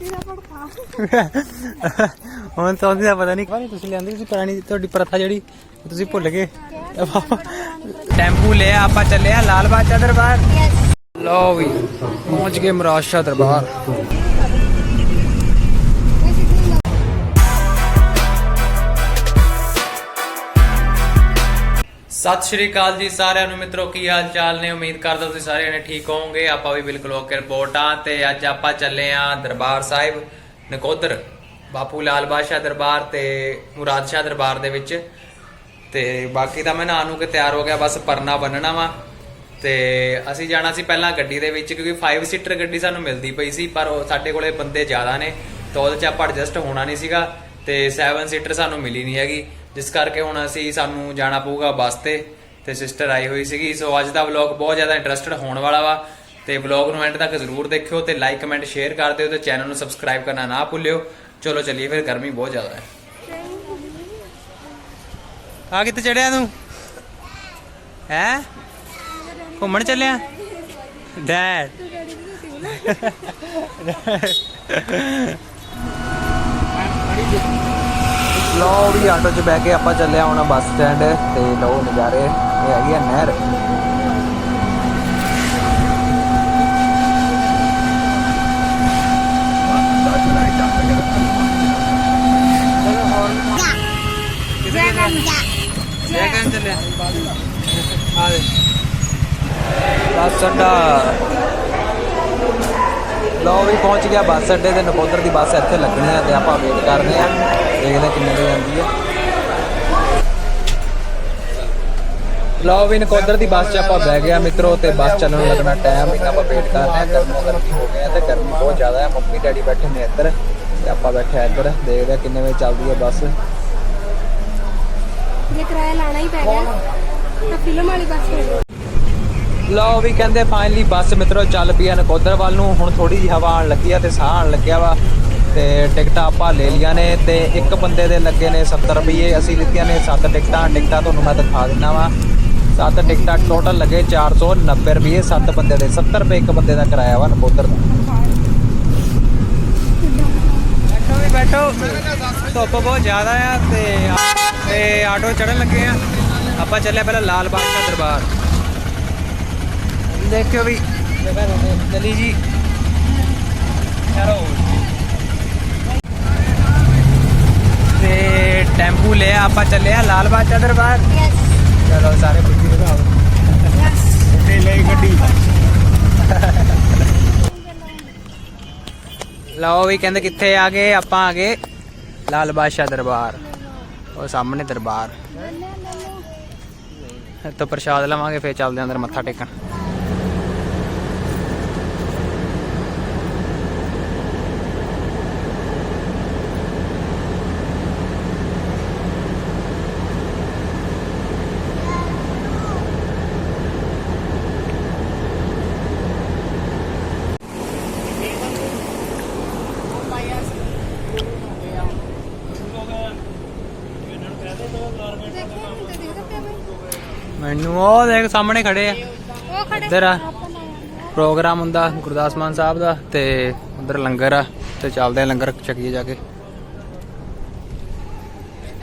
ਸੌਂਦੀ ਦਾ ਭੜਕਾ ਹੁਣ ਤਾਂ ਦਾ ਪਤਾ ਨਹੀਂ ਵਾਰੀ ਤੁਸੀਂ ਲਿਆਂਦੀ ਸੀ ਪੁਰਾਣੀ ਤੁਹਾਡੀ ਪ੍ਰਥਾ ਜਿਹੜੀ, ਤੁਸੀਂ ਭੁੱਲ ਗਏ। ਟੈਂਪੂ ਲਿਆ, ਆਪਾਂ ਚੱਲੇ ਆ ਲਾਲ ਬਾਦਸ਼ਾਹ ਦਰਬਾਰ। ਲਓ ਵੀ, ਪਹੁੰਚ ਗਏ ਮਰਾਸ਼ਾ ਦਰਬਾਰ। ਸਤਿ ਸ਼੍ਰੀ ਅਕਾਲ ਜੀ ਸਾਰਿਆਂ ਨੂੰ। ਮਿੱਤਰੋ, ਕੀ ਹਾਲ ਚਾਲ ਨੇ? ਉਮੀਦ ਕਰਦਾ ਤੁਸੀਂ ਸਾਰੇ ਨੇ ਠੀਕ ਹੋਵੋਗੇ। ਆਪਾਂ ਵੀ ਬਿਲਕੁਲ ਓਕੇ ਰਿਪੋਰਟ ਰਿਪੋਰਟਾਂ ਤੇ ਅੱਜ ਆਪਾਂ ਚੱਲੇ ਆਂ ਦਰਬਾਰ ਸਾਹਿਬ, ਨਕੋਦਰ, ਬਾਪੂ ਲਾਲ ਬਾਦਸ਼ਾਹ ਦਰਬਾਰ ਤੇ ਮੁਰਾਦ ਸ਼ਾਹ ਦਰਬਾਰ ਦੇ ਵਿੱਚ। ਤੇ ਬਾਕੀ ਤਾਂ ਮੈਂ ਨਹਾ ਨੂੰ ਕੇ ਤਿਆਰ ਹੋ ਗਿਆ, ਬਸ ਪਰਨਾ ਬੰਨਣਾ ਵਾ। ਤੇ ਅਸੀਂ ਜਾਣਾ ਸੀ ਪਹਿਲਾਂ ਗੱਡੀ ਦੇ ਵਿੱਚ, ਕਿਉਂਕਿ 5 ਸੀਟਰ ਗੱਡੀ ਸਾਨੂੰ ਮਿਲਦੀ ਪਈ ਸੀ, ਪਰ ਉਹ ਸਾਡੇ ਕੋਲੇ ਬੰਦੇ ਜ਼ਿਆਦਾ ਨੇ। ਤਾਂ ਉਹਦੇ ਚ ਆਪਾਂ ਐਡਜਸਟ ਹੋਣਾ ਨਹੀਂ ਸੀਗਾ। ਤੇ 7 ਸੀਟਰ ਸਾਨੂੰ ਮਿਲੀ ਨਹੀਂ ਹੈਗੀ। ਜਿਸ ਕਰਕੇ ਹੁਣ ਅਸੀਂ ਸਾਨੂੰ ਜਾਣਾ ਪਊਗਾ ਬੱਸ ਤੇ ਤੇ ਸਿਸਟਰ ਆਈ ਹੋਈ ਸੀਗੀ। ਸੋ ਅੱਜ ਦਾ ਵਲੌਗ ਬਹੁਤ ਜ਼ਿਆਦਾ ਇੰਟਰਸਟਡ ਹੋਣ ਵਾਲਾ ਵਾ। ਤੇ ਵਲੌਗ ਨੂੰ ਐਂਡ ਤੱਕ ਜ਼ਰੂਰ ਦੇਖਿਓ ਤੇ ਲਾਈਕ ਕਮੈਂਟ ਸ਼ੇਅਰ ਕਰ ਦਿਓ ਤੇ ਚੈਨਲ ਨੂੰ ਸਬਸਕ੍ਰਾਈਬ ਕਰਨਾ ਨਾ ਭੁੱਲਿਓ। ਚਲੋ ਚੱਲੀਏ ਫਿਰ ਗਰਮੀ ਬਹੁਤ ਜ਼ਿਆਦਾ ਹੈ। ਆ ਕਿੱਥੇ ਚੜਿਆ ਤੂੰ? ਹੈ? ਘੁੰਮਣ ਚੱਲਿਆ? ਡੈਡ ਲਓ ਵੀ ਆਟੋ 'ਚ ਬਹਿ ਕੇ ਆਪਾਂ ਚੱਲਿਆ ਹੁਣ ਬੱਸ ਸਟੈਂਡ ਤੇ ਲਓ ਨਜ਼ਾਰੇ। ਇਹ ਹੈਗੀ ਆ ਨਹਿਰ। ਬੱਸ ਅੱਡਾ। ਲਓ ਵੀ ਪਹੁੰਚ ਗਿਆ ਬੱਸ ਅੱਡੇ ਤੇ। ਨਕੋਦਰ ਦੀ ਬੱਸ ਇੱਥੇ ਲੱਗਣੀ ਆ ਤੇ ਆਪਾਂ ਵੇਟ ਕਰ ਰਹੇ ਆ। ਦੇਖਦੇ ਹਾਂ ਕਿੰਨੇ ਵਜੇ ਆਉਂਦੀ ਆ ਲਓ ਵੀ ਨਕੋਦਰ ਦੀ ਬੱਸ 'ਚ ਆਪਾਂ ਬਹਿ ਗਿਆ ਮਿੱਤਰੋ ਤੇ ਬੱਸ ਚੱਲਣ ਲੱਗਣਾ ਟਾਈਮ ਇਹਨਾਂ ਆਪਾਂ ਵੇਟ ਕਰ ਰਹੇ ਗਰਮੀ ਗਰਮੀ ਹੋ ਗਿਆ ਤੇ ਗਰਮੀ ਬਹੁਤ ਜ਼ਿਆਦਾ ਹੈ। ਮੰਮੀ ਡੈਡੀ ਬੈਠੇ ਨੇ ਇੱਧਰ ਤੇ ਆਪਾਂ ਬੈਠੇ ਇੱਧਰ। ਦੇਖਦੇ ਆ ਕਿੰਨੇ ਵਜੇ ਚੱਲਦੀ ਹੈ ਬੱਸ। ਜੇ ਕਿਰਾਇਆ ਲਾਣਾ ਹੀ ਪੈ ਗਿਆ ਤਾਂ ਫਿਲਮ ਵਾਲੀ ਬੱਸ ਹੋ ਗਈ ਲਓ ਵੀ ਕਹਿੰਦੇ ਫਾਈਨਲੀ ਬੱਸ ਮਿੱਤਰੋ ਚੱਲ ਪਈ ਆ ਨਕੋਦਰ ਵੱਲ ਨੂੰ। ਹੁਣ ਥੋੜੀ ਜਿਹੀ ਹਵਾ ਆਣ ਲੱਗੀ ਆ ਤੇ ਸਾਹ ਆਣ ਲੱਗਿਆ ਵਾ। ਤੇ ਟਿਕਟਾਂ ਆਪਾਂ ਲੈ ਲੀਆਂ ਨੇ ਤੇ ਇੱਕ ਬੰਦੇ ਦੇ ਲੱਗੇ ਨੇ 70 ਰੁਪਏ ਅਸੀਂ ਲਿੱਤੀਆਂ ਨੇ 7 ਟਿਕਟਾਂ। ਟਿਕਟਾਂ ਤੁਹਾਨੂੰ ਮੈਂ ਦਿਖਾ ਦਿੰਨਾ ਵਾ। 7 ਟਿਕਟਾਂ ਟੋਟਲ ਲੱਗੇ 490 ਰੁਪਏ 7 ਬੰਦੇ ਦੇ। 70 ਰੁਪਏ ਇੱਕ ਬੰਦੇ ਦਾ ਕਿਰਾਇਆ ਵਾ ਨਕੋਦਰ ਦਾ। ਬੈਠੋ ਵੀ, ਬੈਠੋ। ਧੁੱਪ ਬਹੁਤ ਜ਼ਿਆਦਾ ਆ ਤੇ ਤੇ ਆਟੋ ਚੜਨ ਲੱਗੇ ਆ। ਆਪਾਂ ਚੱਲੇ ਪਹਿਲਾਂ ਲਾਲ ਬਾਗ ਦਾ ਦਰਬਾਰ। ਦੇਖਿਓ ਵੀ। ਚਲੀ ਜੀ। ਚਲੋ ਤੇ ਟੈਂਪੂ ਲਿਆ ਆਪਾਂ ਚੱਲੇ ਆ ਲਾਲ ਬਾਦਸ਼ਾਹ ਦਰਬਾਰ ਚਲੋ ਸਾਰੇ ਬੁੱਧੀ ਦਿਖਾਓ ਤੇ ਲਈ ਗੱਡੀ। ਲਓ ਵੀ ਕਹਿੰਦੇ ਕਿੱਥੇ ਆ ਗਏ ਆਪਾਂ ਆ ਗਏ ਲਾਲ ਬਾਦਸ਼ਾਹ ਦਰਬਾਰ ਉਹ ਸਾਹਮਣੇ ਦਰਬਾਰ। ਇੱਥੋਂ ਪ੍ਰਸ਼ਾਦ ਲਵਾਂਗੇ ਫੇਰ ਚੱਲਦੇ ਆਂ ਅੰਦਰ ਮੱਥਾ ਟੇਕਣ। ਪਿਆ ਮੈਨੂੰ ਉਹ ਦੇਖ ਸਾਹਮਣੇ ਖੜੇ ਆ। ਉਹ ਖੜੇ ਇੱਧਰ ਆ। ਆਪਾਂ ਲੈ ਆਉਂਦੇ ਪ੍ਰੋਗਰਾਮ ਹੁੰਦਾ ਗੁਰਦਾਸ ਮਾਨ ਸਾਹਿਬ ਦਾ ਤੇ ਉਧਰ ਲੰਗਰ ਆ ਤੇ ਚੱਲਦੇ ਆ ਲੰਗਰ ਚੱਕੀਏ ਜਾ ਕੇ।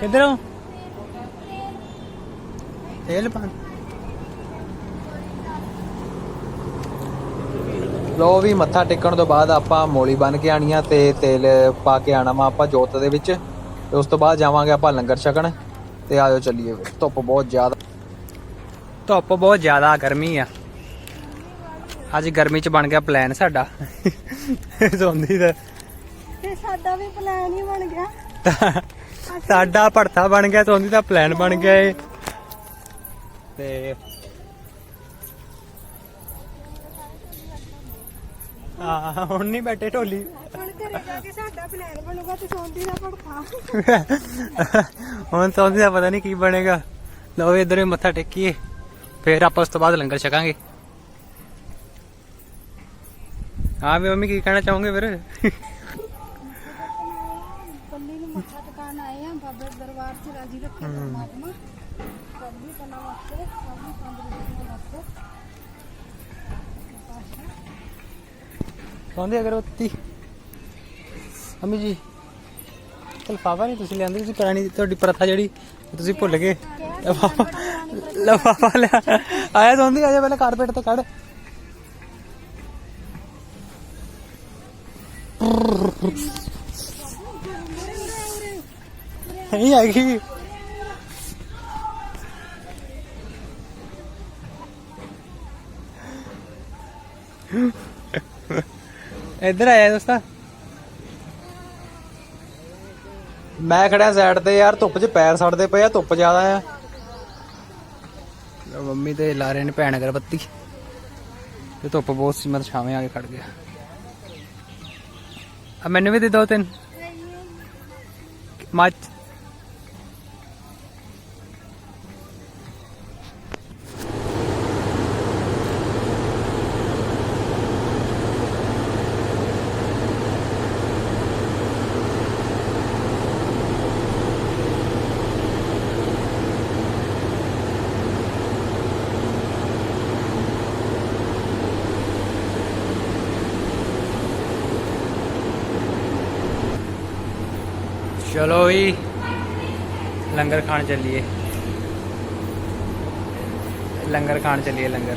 ਕਿੱਧਰੋਂ? ਤੇਲ ਪਾ। ਲੋ ਵੀ ਮੱਥਾ ਟੇਕਣ ਤੋਂ ਬਾਅਦ ਆਪਾਂ ਮੋਲੀ ਬਣ ਕੇ ਆਣੀ ਆ ਤੇ ਤੇਲ ਪਾ ਕੇ ਆਣਾ ਵਾ ਆਪਾਂ ਜੋਤ ਦੇ ਵਿੱਚ। ਤੇ ਉਸ ਤੋਂ ਬਾਅਦ ਜਾਵਾਂਗੇ ਆਪਾਂ ਲੰਗਰ ਛਕਣ। ਤੇ ਆਜੋ ਚੱਲੀਏ। ਧੁੱਪ ਬਹੁਤ ਜ਼ਿਆਦਾ ਧੁੱਪ ਬਹੁਤ ਜ਼ਿਆਦਾ ਗਰਮੀ ਆ। ਅੱਜ ਗਰਮੀ ਚ ਬਣ ਗਿਆ ਪਲਾਨ ਸਾਡਾ। ਸੌਂਦੀ ਦਾ। ਤੇ ਸਾਡਾ ਵੀ ਪਲਾਨ ਹੀ ਬਣ ਗਿਆ। ਸਾਡਾ ਭੜਥਾ ਬਣ ਗਿਆ ਸੌਂਦੀ ਦਾ ਪਲਾਨ ਬਣ ਗਿਆ ਏ ਤੇ ਆ ਹੁਣ ਨਹੀਂ ਬੈਠੇ ਢੋਲੀ। ਹੁਣ ਘਰੇ ਜਾ ਕੇ ਸਾਡਾ ਪਲਾਨ ਬਣੂਗਾ ਤੇ ਸੌਂਦੀ ਦਾ ਭੜਕਾ। ਹੁਣ ਸੌਂਦੀ ਦਾ ਪਤਾ ਨਹੀਂ ਕੀ ਬਣੇਗਾ। ਲਓ ਇਧਰ ਹੀ ਮੱਥਾ ਟੇਕੀਏ ਫੇਰ ਆਪਾਂ ਉਸ ਤੋਂ ਬਾਅਦ ਲੰਗਰ ਛਕਾਂਗੇ। ਹਾਂ ਵੀ ਮੰਮੀ ਕੀ ਕਹਿਣਾ ਚਾਹੋਗੇ ਫਿਰ? ਪੱਲੀ ਨੂੰ ਮੱਥਾ ਟਿਕਾਣ ਆਏ ਆ ਬਾਬੇ ਦੇ ਦਰਬਾਰ 'ਚ ਰਾਜੀ ਰੱਖੇ ਪਰਮਾਤਮਾ। ਸਭ ਦੀ ਕਲਾ ਵਾਸਤੇ ਸਭ ਦੀ ਤੰਦਰੁਸਤੀ ਵਾਸਤੇ। ਸੌਂਦੀ ਅਗਰਬੱਤੀ। ਮੰਮੀ ਜੀ ਲਫਾਫਾ ਨਹੀਂ ਤੁਸੀਂ ਲਿਆਂਦੇ, ਤੁਸੀਂ ਪੁਰਾਣੀ ਤੁਹਾਡੀ ਪ੍ਰਥਾ ਜਿਹੜੀ, ਤੁਸੀਂ ਭੁੱਲ ਗਏ। ਲਫਾਫਾ ਲਫਾਫਾ ਲਿਆ। ਆਇਆ ਤਾਂ ਹੁੰਦੀ ਪਹਿਲਾਂ ਕਾਰਪੇਟ ਤੇ ਕੱਢ। ਨਹੀਂ ਆਗੀ ਇੱਧਰ ਆਇਆ ਦੋਸਤਾ। ਮੈਂ ਖੜਿਆ ਸਾਈਡ ਤੇ ਯਾਰ ਧੁੱਪ 'ਚ ਪੈਰ ਸੜਦੇ ਪਏ ਆ ਧੁੱਪ ਜ਼ਿਆਦਾ ਆ। ਮੰਮੀ ਤੇ ਲਾ ਰਹੇ ਨੇ ਭੈਣ ਅਗਰਬੱਤੀ। ਤੇ ਧੁੱਪ ਬਹੁਤ ਸੀ ਮੈਂ ਛਾਵੇਂ ਆ ਕੇ ਖੜ ਗਿਆ। ਆ ਮੈਨੂੰ ਵੀ ਦੇ ਦੋ ਤਿੰਨ। ਮੱਚ ਚਲੋ ਵੀ ਲੰਗਰ ਖਾਣ ਚੱਲੀਏ। ਲੰਗਰ ਖਾਣ ਚੱਲੀਏ ਲੰਗਰ।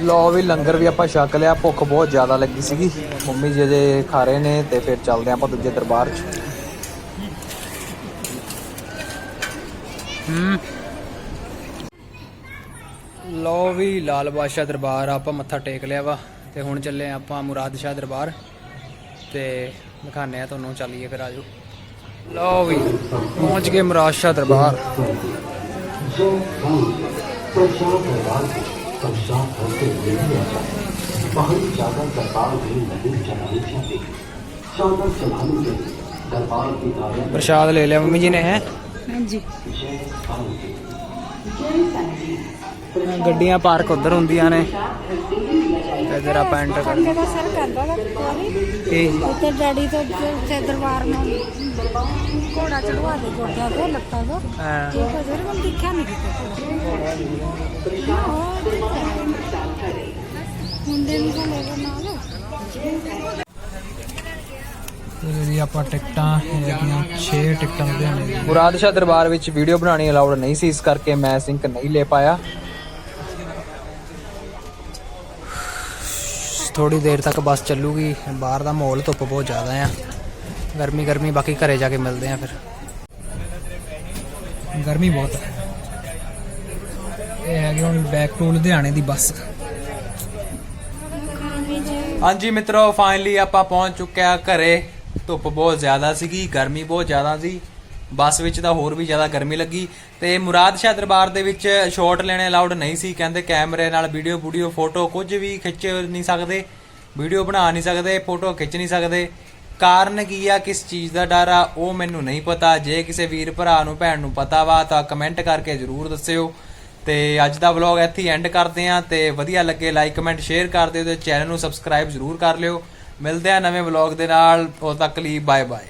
ਲੋ ਵੀ ਲੰਗਰ ਵੀ ਆਪਾਂ ਛਕ ਲਿਆ, ਭੁੱਖ ਬਹੁਤ ਜ਼ਿਆਦਾ ਲੱਗੀ ਸੀਗੀ। ਮੰਮੀ ਜੀ ਜੇ ਖਾ ਰਹੇ ਨੇ ਤੇ ਫਿਰ ਚੱਲਦੇ ਆਪਾਂ ਦੂਜੇ ਦਰਬਾਰ 'ਚ। ਲੋ ਵੀ ਲਾਲ ਬਾਦਸ਼ਾਹ ਦਰਬਾਰ ਆਪਾਂ ਮੱਥਾ ਟੇਕ ਲਿਆ ਵਾ ਤੇ ਹੁਣ ਚੱਲੇ ਆਪਾਂ ਮੁਰਾਦ ਸ਼ਾਹ ਦਰਬਾਰ ਤੇ ਦਿਖਾਣੇ ਆ ਤੁਹਾਨੂੰ, ਚੱਲੀਏ ਫਿਰ ਆਜੋ। ਲੋ ਵੀ ਪਹੁੰਚ ਗਏ ਮੁਰਾਦ ਸ਼ਾਹ ਦਰਬਾਰ। पहाड़ी चादर दरबार भी नदी चढ़ाई जाती चादर चढ़ाने के लिए दरबार की दायरा ਪ੍ਰਸ਼ਾਦ ਲੈ ਲਿਆ ਮੰਮੀ ਜੀ ਨੇ ਹੈ ਹਾਂਜੀ ਗੱਡੀਆਂ ਪਾਰਕ ਉਧਰ ਹੁੰਦੀਆਂ ਨੇ ਤੇ ਇਧਰ ਆਪਾਂ ਐਂਟਰ ਕਰ ਮੇਰਾ ਸਰ ਕਰਦਾ ਵਾ ਕੋਈ। ਇਹ ਉੱਤੇ ਡੈਡੀ ਤੋਂ ਉੱਤੇ ਦਰਬਾਰ ਨੂੰ ਘੋੜਾ ਚੜਵਾ ਦੇ ਗੋਡਿਆਂ ਤੋਂ ਲੱਤਾਂ ਤੋਂ। ਹਾਂ। ਇਹ ਫਜ਼ਰ ਮੈਂ ਦੇਖਿਆ ਨਹੀਂ ਕਿਤੇ ਮੁੰਡੇ ਨੂੰ ਤਾਂ ਲੈ ਕੇ ਨਾਲ। ਜੀ ਆਪਾਂ ਟਿਕਟਾਂ ਹੈਗੀਆਂ 6 ਟਿਕਟਾਂ ਲੁਧਿਆਣੇ ਮੁਰਾਦ ਸ਼ਾਹ ਦਰਬਾਰ ਵਿੱਚ ਵੀਡੀਓ ਬਣਾਉਣੀ ਅਲਾਉਡ ਨਹੀਂ ਸੀ ਇਸ ਕਰਕੇ ਮੈਂ ਸਿੰਕ ਨਹੀਂ ਲੈ ਪਾਇਆ। ਥੋੜੀ ਦੇਰ ਤੱਕ ਬੱਸ ਚੱਲੂਗੀ। ਬਾਹਰ ਦਾ ਮਾਹੌਲ ਧੁੱਪ ਬਹੁਤ ਜ਼ਿਆਦਾ ਆ। ਗਰਮੀ ਗਰਮੀ ਬਾਕੀ ਘਰੇ ਜਾ ਕੇ ਮਿਲਦੇ ਆ ਫਿਰ। ਗਰਮੀ ਬਹੁਤ ਹੈ। ਇਹ ਹੈਗੀ ਹੁਣ ਬੈਕ ਟੂ ਲੁਧਿਆਣੇ ਦੀ ਬੱਸ। ਹਾਂਜੀ ਮਿੱਤਰੋ ਫਾਈਨਲੀ ਆਪਾਂ ਪਹੁੰਚ ਚੁੱਕੇ ਆ ਘਰੇ। ਧੁੱਪ ਬਹੁਤ ਜ਼ਿਆਦਾ ਸੀਗੀ ਗਰਮੀ ਬਹੁਤ ਜ਼ਿਆਦਾ ਸੀ। ਬੱਸ ਵਿੱਚ ਤਾਂ ਹੋਰ ਵੀ ਜ਼ਿਆਦਾ ਗਰਮੀ ਲੱਗੀ ਤੇ ਮੁਰਾਦ ਸ਼ਾਹ ਦਰਬਾਰ ਦੇ ਵਿੱਚ ਸ਼ਾਟ ਲੈਣੇ ਅਲਾਉਡ ਨਹੀਂ ਸੀ, ਕਹਿੰਦੇ ਕੈਮਰੇ ਨਾਲ ਵੀਡੀਓ ਵੀਡੀਓ ਫੋਟੋ ਕੁਝ ਵੀ ਖਿੱਚ ਨਹੀਂ ਸਕਦੇ ਵੀਡੀਓ ਬਣਾ ਨਹੀਂ ਸਕਦੇ ਫੋਟੋ ਖਿੱਚ ਨਹੀਂ ਸਕਦੇ। ਕਾਰਨ ਕੀ ਆ, ਕਿਸ ਚੀਜ਼ ਦਾ ਡਰ ਆ, ਉਹ ਮੈਨੂੰ ਨਹੀਂ ਪਤਾ। ਜੇ ਕਿਸੇ ਵੀਰ ਭਰਾ ਨੂੰ, ਭੈਣ ਨੂੰ ਪਤਾ ਵਾ, ਤਾਂ ਕਮੈਂਟ ਕਰਕੇ ਜਰੂਰ ਦੱਸਿਓ। ਤੇ ਅੱਜ ਦਾ ਵਲੌਗ ਇੱਥੇ ਐਂਡ ਕਰਦੇ ਆਂ ਤੇ ਵਧੀਆ ਲੱਗੇ ਲਾਈਕ ਕਮੈਂਟ ਸ਼ੇਅਰ ਕਰ ਦਿਓ ਤੇ ਚੈਨਲ ਨੂੰ ਸਬਸਕ੍ਰਾਈਬ ਜਰੂਰ ਕਰ ਲਿਓ। ਮਿਲਦੇ ਆ ਨਵੇਂ ਵਲੌਗ ਦੇ ਨਾਲ, ਉਦੋਂ ਤੱਕ ਲਈ ਬਾਏ ਬਾਏ